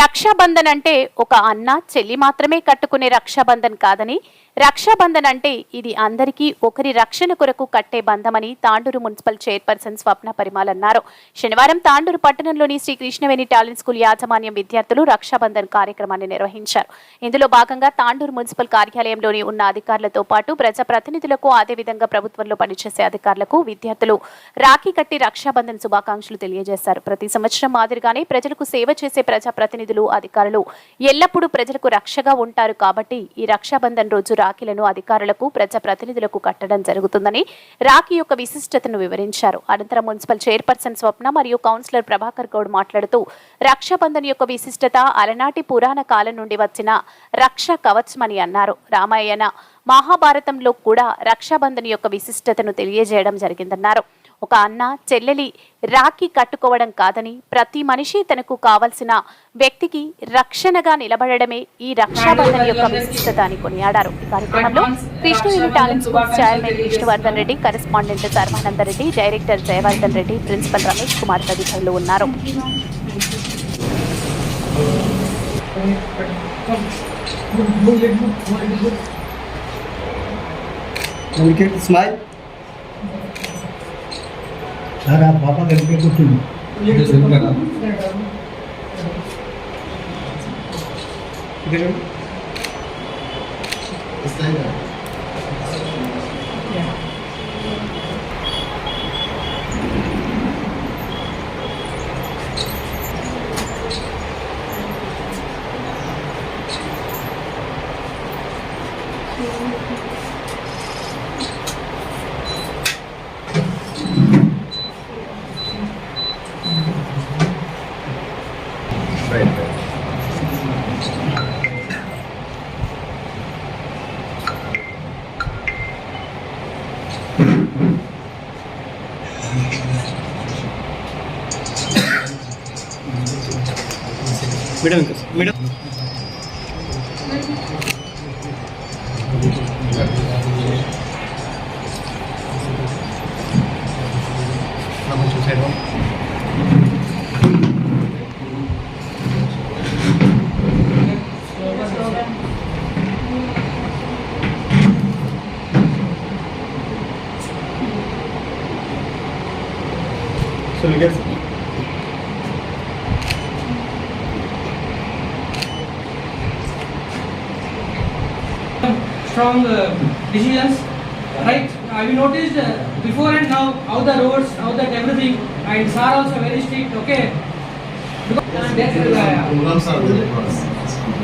రక్షాబంధన్ అంటే ఒక అన్న చెల్లి మాత్రమే కట్టుకునే రక్షాబంధన్ కాదని రక్షాబంధన్ అంటే ఇది అందరికీ ఒకరి రక్షణ కొరకు కట్టే బంధమని తాండూరు మున్సిపల్ చైర్పర్సన్ స్వప్న పరిమాల్ అన్నారు. శనివారం తాండూరు పట్టణంలోని శ్రీ కృష్ణవేణి టాలెంట్ స్కూల్ యాజమాన్యం విద్యార్థులు రక్షాబంధన్ కార్యక్రమాన్ని నిర్వహించారు. ఇందులో భాగంగా తాండూరు మున్సిపల్ కార్యాలయంలోని ఉన్న అధికారులతో పాటు ప్రజాప్రతినిధులకు అదేవిధంగా ప్రభుత్వంలో పనిచేసే అధికారులకు విద్యార్థులు రాఖీ కట్టి రక్షాబంధన్ శుభాకాంక్షలు తెలియజేశారు. ప్రతి సంవత్సరం మాదిరిగానే ప్రజలకు సేవ చేసే ప్రజాప్రతినిధులు అధికారులు ఎల్లప్పుడూ ప్రజలకు రక్షగా ఉంటారు కాబట్టి ఈ రక్షాబంధన్ రోజు రాఖీలను అధికారులకు ప్రజాప్రతినిధులకు కట్టడం జరుగుతుందని రాఖీ యొక్క విశిష్టతను వివరించారు. అనంతరం మున్సిపల్ చైర్పర్సన్ స్వప్న మరియు కౌన్సిలర్ ప్రభాకర్ గౌడ్ మాట్లాడుతూ రక్షాబంధన్ యొక్క విశిష్టత అలనాటి పురాణ కాలం నుండి వచ్చిన రక్ష కవచమని అన్నారు. రామాయణ మహాభారతంలో కూడా రక్షాబంధన్ యొక్క విశిష్టతను తెలియజేయడం జరిగిందన్నారు. ఒక అన్న చెల్లెలి రాఖీ కట్టుకోవడం కాదని ప్రతి మనిషి తనకు కావలసిన వ్యక్తికి రక్షణగా నిలబడడమే ఈ రక్షాబంధన్ యొక్క విశిష్టత అని కొనియాడారు. ఈ కార్యక్రమంలో Krishna chairman Vishnuvardhan Reddy correspondent Sarvananda Reddy director Jayavardhan Reddy principal Ramesh Kumar తదితరులు ఉన్నారు. స్మైల్ సార్ ఆ పాప దగ్గర కూర్చుంది madam madam So we get strong uh, decisions, right? Have you noticed uh, before and now how the roads, how that everything, and sir also very strict, okay? Because that's, uh, yeah. programs are there for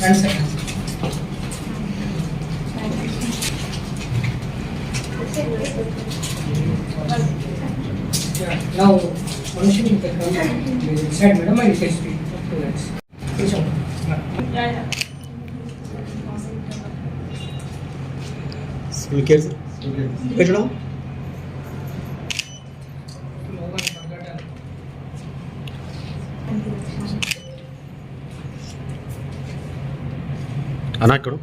us. And second. Yeah, now, one should you can come inside, madam, and you can speak. Two minutes. Please, sir. Yeah, yeah. So we get పెట్టడం అన్నా ఇక్కడ.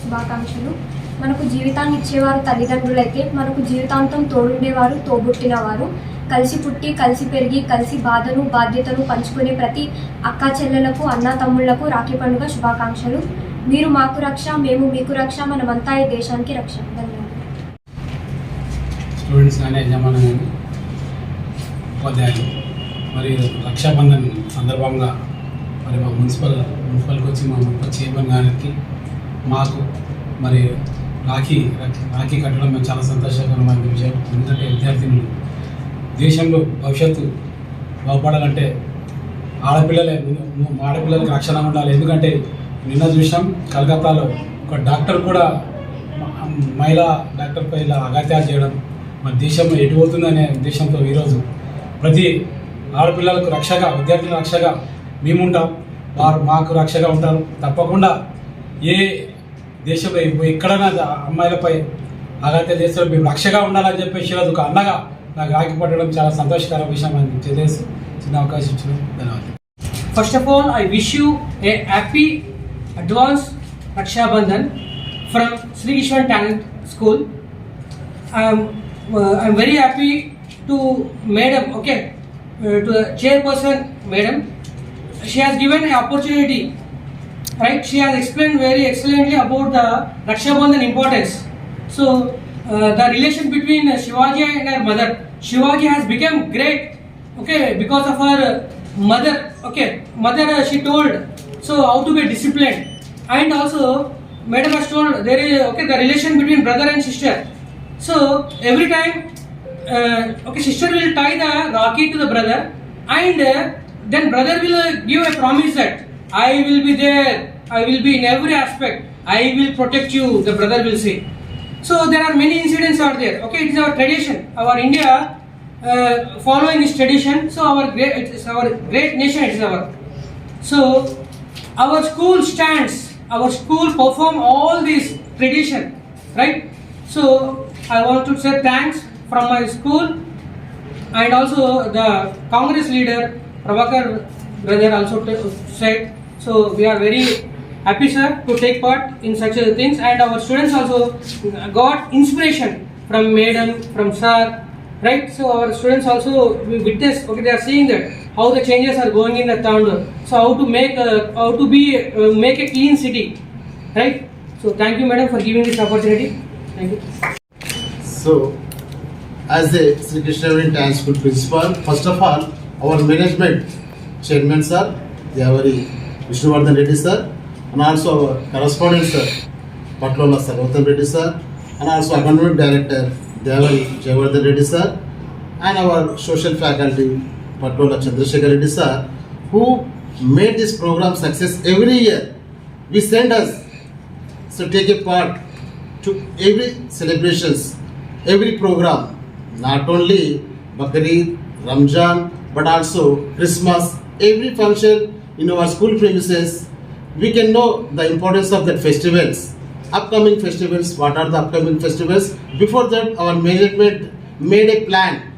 శుభాకాంక్షలు. మనకు జీవితాన్ని ఇచ్చేవారు తల్లిదండ్రులైతే మనకు జీవితాంతం తోడుండేవారు తోబుట్టినవారు. కలిసి పుట్టి కలిసి పెరిగి కలిసి బాధను బాధ్యతను పంచుకునే ప్రతి అక్కా చెల్లెలకు అన్నా తమ్ముళ్ళకు రాఖీ పండుగ శుభాకాంక్షలు. మీరు మాకు రక్ష మేము మీకు రక్ష మనమంతా ఈ దేశానికి రక్ష. ధన్యవాదాలు. స్టూడెంట్స్ కానీ యజమాని ఉపాధ్యాయులు మరి రక్షాబంధన్ సందర్భంగా మరి మా మున్సిపల్ మున్సిపల్కి వచ్చి మా మున్సిపల్ చైర్మన్ గారికి మాకు మరి రాఖీ రాఖీ కట్టడం మేము చాలా సంతోషకరమైన విషయం. ఎందుకంటే విద్యార్థినులు దేశంలో భవిష్యత్తు బాగుపడాలంటే ఆడపిల్లలే ఆడపిల్లలకి రక్షణ ఉండాలి. ఎందుకంటే నిన్న చూసాం కలకత్తాలో ఒక డాక్టర్ కూడా మహిళా డాక్టర్పై ఇలా అగత్యాలు చేయడం మన దేశం ఎటు పోతుందనే ఉద్దేశంతో ఈరోజు ప్రతి ఆడపిల్లలకు రక్షగా విద్యార్థుల రక్షగా మేముంటాం వారు మాకు రక్షగా ఉంటారు. తప్పకుండా ఏ దేశంలో ఎక్కడైనా అమ్మాయిలపై అగత్య చేస్తారు. మేము రక్షగా ఉండాలని చెప్పేసి ఒక అన్నగా నాకు రాకి పట్టడం చాలా సంతోషకర విషయం అని తెలియజేసి చిన్న అవకాశం ఇచ్చిన ధన్యవాదాలు First of all, I wish you a happy advance Raksha Bandhan from Sri Ishwan Talent School. I'm, uh, I'm very happy to Madam, okay, uh, to the chairperson, Madam. She has given an opportunity, right? She has explained very excellently about the Raksha Bandhan importance. So, uh, the relation between uh, Shivaji and her mother. Shivaji has become great, okay, because of her uh, mother. Okay, mother uh, she told so how to be disciplined, and also madam has told there is okay the relation between brother and sister. So every time, uh, okay, sister will tie the Rocky to the brother, and uh, then brother will uh, give a promise that I will be there, I will be in every aspect, I will protect you. The brother will say. So there are many incidents out there. Okay, it is our tradition. Our India uh, following this tradition. So our great, it is our great nation. It is our. So our school stands. Our school perform all this tradition, right? So I want to say thanks from my school and also the Congress leader Prabhakar brother also said. So we are very happy, sir, to take part in such things, and our students also got inspiration from madam, from sir, right? So our students also we witness. Okay, they are seeing that how the changes are going in the town. So how to make a, how to be uh, make a clean city, right? So thank you, madam, for giving this opportunity. Thank you. So, as a Sri Krishna Dance School principal, first of all, our management chairman sir, Devari Vishnuvardhan Reddy sir, and also our correspondent sir, Patlola Sarvatan Reddy sir, and also our academic director Devari Jayavardhan Reddy sir, and our social faculty Patlola Chandrasekhar Reddy sir, who made this program success every year. We send us so take a part to every celebrations, every program, not only Bakrid, Ramjan, but also Christmas, every function in our school premises, we can know the importance of that festivals. Upcoming festivals, what are the upcoming festivals? Before that, our management made a plan.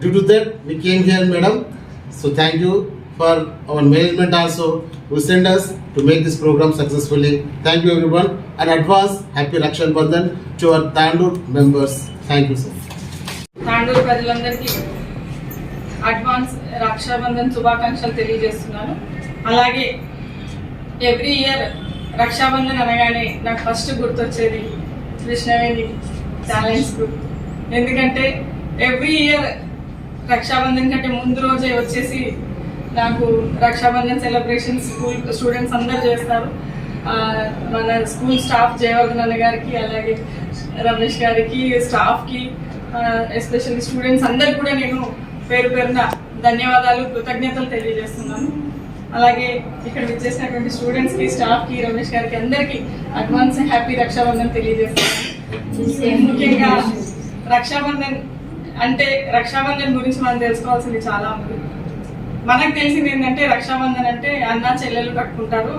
Due to that, we came here, madam. So thank you for our management also who sent us to make this program successfully. Thank you everyone and advance happy Rakshan Bandhan to our Tandur members. Thank you sir. Tandur ప్రజలందరికీ advance Rakshabandhan శుభాకాంక్షలు తెలియజేస్తున్నాను అలాగే every year Rakshabandhan అనగానే నాకు first గుర్తొచ్చేది Krishnaveni challenge group ఎందుకంటే every year Rakshabandhan కంటే ముందు రోజే వచ్చేసి నాకు రక్షాబంధన్ సెలబ్రేషన్ స్కూల్ స్టూడెంట్స్ అందరు చేస్తారు. మన స్కూల్ స్టాఫ్ జయవర్ధన్ అన్న గారికి అలాగే రమేష్ గారికి స్టాఫ్కి ఎస్పెషల్లీ స్టూడెంట్స్ అందరికి కూడా నేను పేరు పేరున ధన్యవాదాలు కృతజ్ఞతలు తెలియజేస్తున్నాను. అలాగే ఇక్కడ విచ్చేసినటువంటి స్టూడెంట్స్కి స్టాఫ్కి రమేష్ గారికి అందరికీ అడ్వాన్స్ హ్యాపీ రక్షాబంధన్ తెలియజేస్తున్నాను. ముఖ్యంగా రక్షాబంధన్ అంటే రక్షాబంధన్ గురించి మనం తెలుసుకోవాల్సింది చాలా ఉంది. మనకు తెలిసింది ఏంటంటే రక్షాబంధన్ అంటే అన్న చెల్లెలు కట్టుకుంటారు.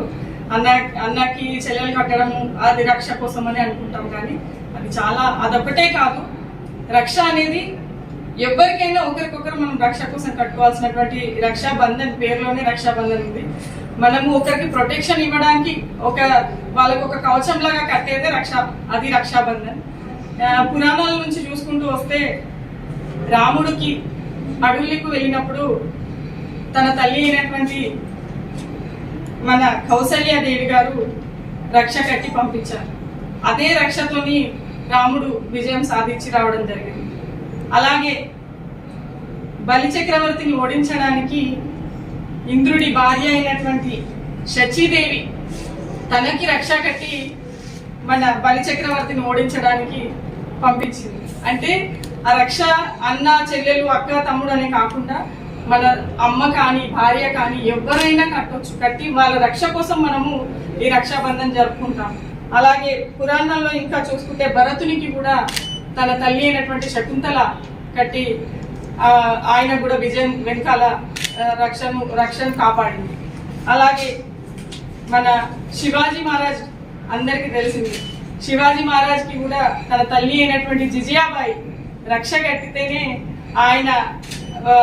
అన్న అన్నకి చెల్లెలు కట్టడం అది రక్ష కోసం అని అనుకుంటాం కానీ అది చాలా అదొక్కటే కాదు. రక్ష అనేది ఎవరికైనా ఒకరికొకరు మనం రక్ష కోసం కట్టుకోవాల్సినటువంటి రక్షాబంధన్ పేరులోనే రక్షాబంధన్ ఉంది. మనము ఒకరికి ప్రొటెక్షన్ ఇవ్వడానికి ఒక వాళ్ళకు ఒక కవచం లాగా కట్టేదే రక్ష అది రక్షాబంధన్ పురాణాల నుంచి చూసుకుంటూ వస్తే రాముడికి అడవులకు వెళ్ళినప్పుడు తన తల్లి అయినటువంటి మన కౌసల్యాదేవి గారు రక్ష కట్టి పంపించారు. అదే రక్షతోని రాముడు విజయం సాధించి రావడం జరిగింది. అలాగే బలి చక్రవర్తిని ఓడించడానికి ఇంద్రుడి భార్య అయినటువంటి శచీదేవి తనకి రక్ష కట్టి మన బలి చక్రవర్తిని ఓడించడానికి పంపించింది. అంటే ఆ రక్ష అన్న చెల్లెలు అక్క తమ్ముడు అనే కాకుండా మన అమ్మ కానీ భార్య కానీ ఎవరైనా కట్టొచ్చు. కట్టి వాళ్ళ రక్ష కోసం మనము ఈ రక్షాబంధం జరుపుకుంటాం అలాగే పురాణంలో ఇంకా చూసుకుంటే భరతునికి కూడా తన తల్లి అయినటువంటి శకుంతల కట్టి ఆయన కూడా విజయం వెనకాల రక్షణ రక్షను రక్షణ కాపాడింది. అలాగే మన శివాజీ మహారాజ్ అందరికి తెలిసింది. శివాజీ మహారాజ్కి కూడా తన తల్లి అయినటువంటి జిజియాబాయి రక్ష కట్టితేనే ఆయన ఆ,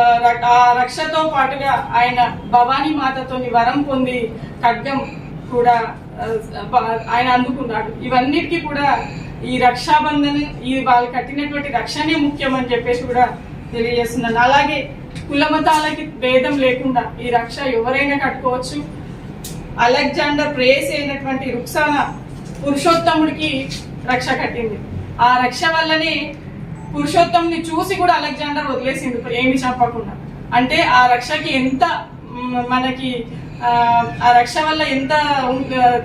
రక్షతో పాటుగా ఆయన భవానీ మాతతోని వరం పొంది ఖడ్గం కూడా ఆయన అందుకున్నాడు. ఇవన్నిటికీ కూడా ఈ రక్షాబంధన్ ఈ వాళ్ళు కట్టినటువంటి రక్షణే ముఖ్యం అని చెప్పేసి కూడా తెలియజేస్తున్నాను. అలాగే కులమతాలకి భేదం లేకుండా ఈ రక్ష ఎవరైనా కట్టుకోవచ్చు. అలెగ్జాండర్ ప్రేయస్ అయినటువంటి రుక్సాన పురుషోత్తముడికి రక్ష కట్టింది. ఆ రక్ష వల్లనే పురుషోత్తముని చూసి కూడా అలెగ్జాండర్ వదిలేసింది ఏమి చెప్పకుండా. అంటే ఆ రక్షకి ఎంత మనకి ఆ, రక్ష వల్ల ఎంత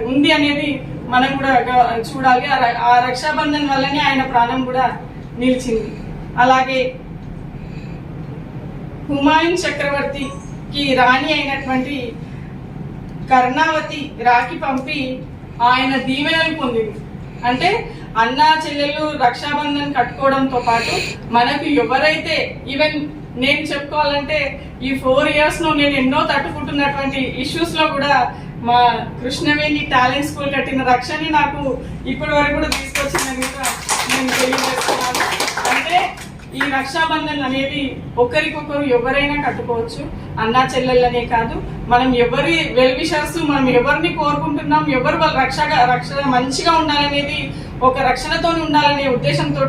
ఉంది అనేది మనం కూడా చూడాలి. ఆ ర- ఆ రక్షాబంధన్ వల్లనే ఆయన ప్రాణం కూడా నిలిచింది. అలాగే హుమాయూన్ చక్రవర్తికి రాణి అయినటువంటి కర్ణావతి రాఖీ పంపి ఆయన దీవెనలు పొందింది. అంటే అన్న చెల్లెలు రక్షాబంధన్ కట్టుకోవడంతో పాటు మనకు ఎవరైతే ఈవెన్ నేను చెప్పుకోవాలంటే ఈ ఫోర్ ఇయర్స్ నేను ఎన్నో తట్టుకుంటున్నటువంటి ఇష్యూస్లో కూడా మా కృష్ణవేణి టాలెంట్ స్కూల్ కట్టిన రక్షని నాకు ఇప్పటి వరకు కూడా తీసుకొచ్చిందని కూడా నేను తెలియజేస్తున్నాను. అంటే ఈ రక్షాబంధన్ అనేది ఒకరికొకరు ఎవరైనా కట్టుకోవచ్చు. అన్నా చెల్లెళ్ళనే కాదు. మనం ఎవరి వెల్విషర్స్ మనం ఎవరిని కోరుకుంటున్నాం ఎవరు రక్షగా రక్ష మంచిగా ఉండాలనేది ఒక రక్షణతో ఉండాలనే ఉద్దేశంతో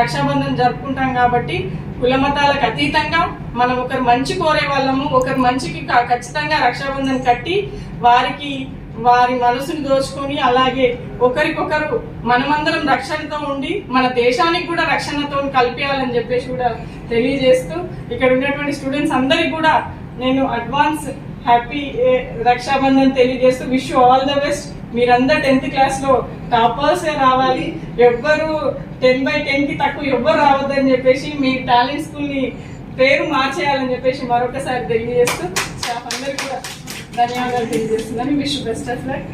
రక్షాబంధన్ జరుపుకుంటాం కాబట్టి కులమతాలకు అతీతంగా మనం ఒకరు మంచి కోరే వాళ్ళము ఒకరు మంచికి ఖచ్చితంగా రక్షాబంధన్ కట్టి వారికి వారి మనసును దోచుకొని అలాగే ఒకరికొకరు మనమందరం రక్షణతో ఉండి మన దేశానికి కూడా రక్షణతో కల్పించాలని చెప్పేసి కూడా తెలియజేస్తూ ఇక్కడ ఉన్నటువంటి స్టూడెంట్స్ అందరికి కూడా నేను అడ్వాన్స్ హ్యాపీ రక్షాబంధన్ తెలియజేస్తూ విష్ ఆల్ ద బెస్ట్. మీరందరు టెన్త్ క్లాస్లో టాపర్స్ రావాలి. ఎవ్వరు టెన్ బై టెన్కి తక్కువ ఎవ్వరు రావద్దని చెప్పేసి మీ టాలెంట్ స్కూల్ని పేరు మార్చేయాలని చెప్పేసి మరొకసారి తెలియజేస్తూ స్టాఫ్ అందరికి కూడా ధన్యవాదాలు తెలియజేస్తున్నాను. Wish best of luck.